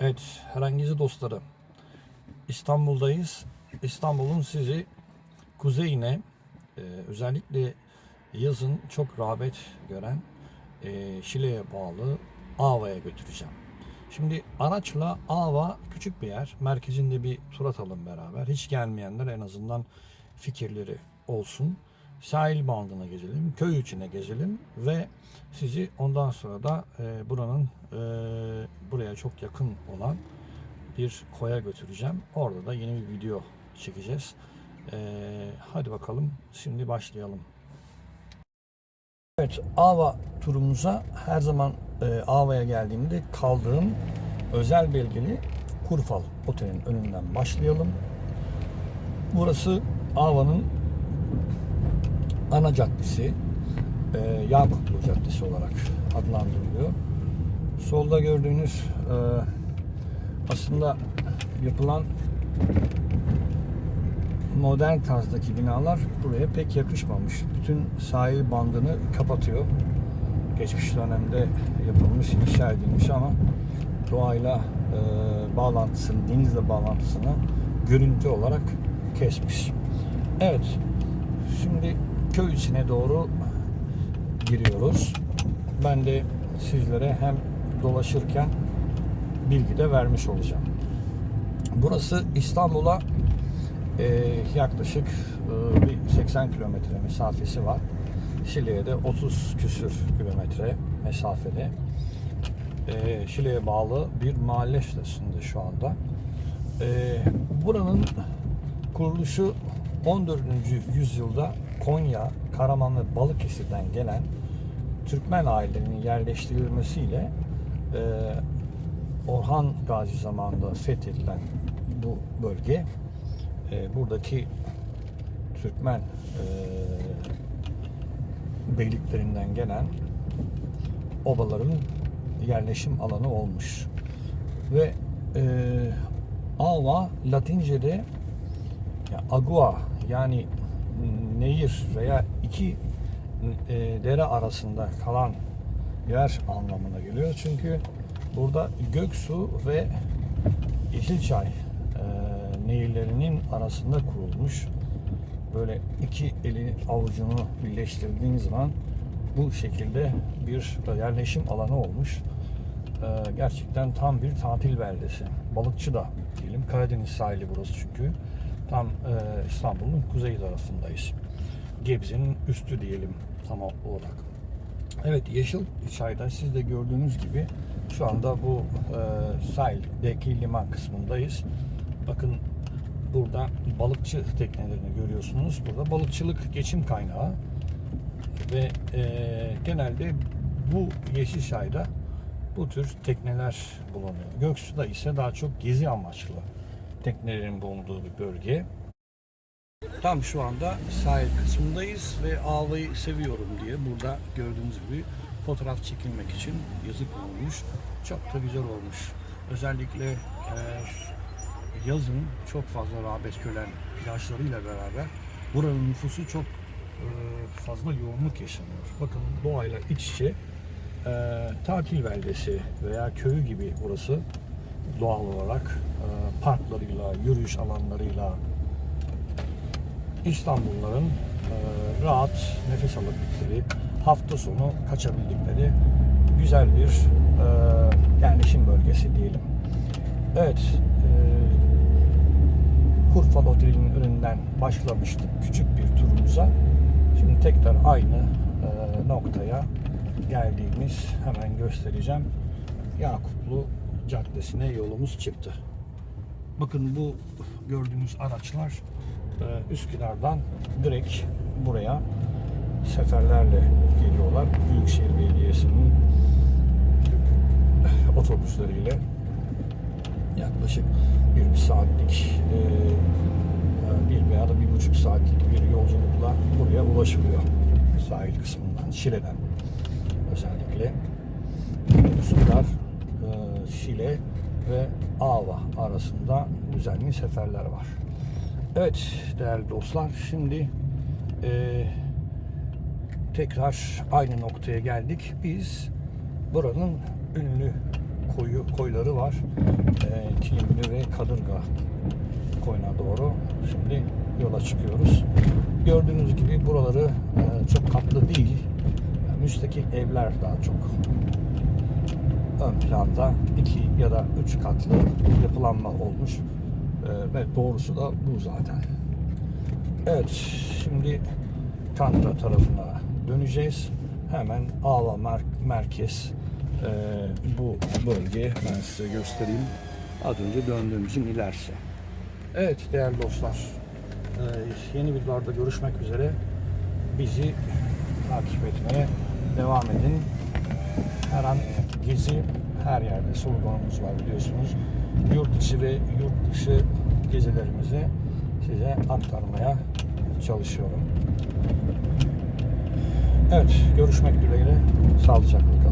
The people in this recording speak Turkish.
Evet, herhangi dostları. İstanbul'dayız. İstanbul'un sizi kuzeyine, e, özellikle yazın çok rağbet gören e, Şile'ye bağlı Ava'ya götüreceğim. Şimdi araçla Ava küçük bir yer. Merkezinde bir tur atalım beraber. Hiç gelmeyenler en azından fikirleri olsun. Sahil bandına gezelim, köy içine gezelim ve sizi ondan sonra da e, buranın e, buraya çok yakın olan bir koya götüreceğim. Orada da yeni bir video çekeceğiz. E, hadi bakalım şimdi başlayalım. Evet, Ava turumuza her zaman e, Ava'ya geldiğimde kaldığım özel belgeli Kurfal Otel'in önünden başlayalım. Burası Ava'nın ana caddesi. E, Yakuplu Caddesi olarak adlandırılıyor. Solda gördüğünüz e, aslında yapılan modern tarzdaki binalar buraya pek yakışmamış. Bütün sahil bandını kapatıyor. Geçmiş dönemde yapılmış, inşa edilmiş ama doğayla e, bağlantısını, denizle bağlantısını görüntü olarak kesmiş. Evet, şimdi köy içine doğru giriyoruz. Ben de sizlere hem dolaşırken bilgi de vermiş olacağım. Burası İstanbul'a e, yaklaşık e, bir 80 kilometre mesafesi var. Şile'ye de 30 küsür kilometre mesafede. E, Şile'ye bağlı bir mahalle sitesinde şu anda. E, buranın kuruluşu 14. yüzyılda Konya, Karaman ve Balıkesir'den gelen Türkmen ailelerinin yerleştirilmesiyle e, Orhan Gazi zamanında fethedilen bu bölge e, buradaki Türkmen e, beyliklerinden gelen obaların yerleşim alanı olmuş. Ve e, Ava Latince'de ya, agua yani nehir veya iki e, dere arasında kalan yer anlamına geliyor. Çünkü burada Göksu ve Yeşilçay e, nehirlerinin arasında kurulmuş. Böyle iki eli avucunu birleştirdiğin zaman bu şekilde bir yerleşim alanı olmuş. E, gerçekten tam bir tatil beldesi. Balıkçı da diyelim. Karadeniz sahili burası çünkü. Tam e, İstanbul'un kuzey tarafındayız. Gebze'nin üstü diyelim tam olarak. Evet Yeşil Çay'da siz de gördüğünüz gibi şu anda bu e, sahildeki liman kısmındayız. Bakın burada balıkçı teknelerini görüyorsunuz. Burada balıkçılık geçim kaynağı ve e, genelde bu Yeşilçay'da bu tür tekneler bulunuyor. Göksu'da ise daha çok gezi amaçlı teknelerin bulunduğu bir bölge. Tam şu anda sahil kısmındayız ve avayı seviyorum diye burada gördüğünüz gibi fotoğraf çekilmek için yazı konulmuş. Çok da güzel olmuş. Özellikle e, yazın çok fazla rağbet gören plajlarıyla beraber buranın nüfusu çok e, fazla yoğunluk yaşanıyor. Bakın doğayla iç içe e, tatil beldesi veya köyü gibi burası doğal olarak e, parklarıyla, yürüyüş alanlarıyla İstanbulluların e, rahat nefes alabildikleri, hafta sonu kaçabildikleri güzel bir e, yerleşim bölgesi diyelim. Evet, e, Kurfal Oteli'nin önünden başlamıştık küçük bir turumuza. Şimdi tekrar aynı e, noktaya geldiğimiz hemen göstereceğim. Yakuplu Caddesi'ne yolumuz çıktı. Bakın bu gördüğünüz araçlar Üsküdar'dan direkt buraya seferlerle geliyorlar. Büyükşehir Belediyesi'nin otobüsleriyle yaklaşık bir, bir saatlik e, e, bir veya da bir buçuk saatlik bir yolculukla buraya ulaşılıyor. Sahil kısmından, Şile'den özellikle. Üsküdar, e, Şile ve Ava arasında düzenli seferler var. Evet değerli dostlar şimdi e, tekrar aynı noktaya geldik. Biz buranın ünlü koyu koyları var. E, Kilimli ve Kadırga koyuna doğru. Şimdi yola çıkıyoruz. Gördüğünüz gibi buraları e, çok katlı değil. Yani müstakil evler daha çok ön planda iki ya da üç katlı yapılanma olmuş. E, ve doğrusu da bu zaten. Evet, şimdi Kandıra tarafına döneceğiz. Hemen Ağla mer- merkez e, bu bölge ben size göstereyim. Az önce döndüğümüzün ilerisi. Evet değerli dostlar, e, yeni videolarda görüşmek üzere. Bizi takip etmeye devam edin. Her an gezi her yerde sloganımız var biliyorsunuz. Yurt içi ve yurt dışı gezilerimizi size aktarmaya çalışıyorum. Evet, görüşmek dileğiyle. Sağlıcakla kalın.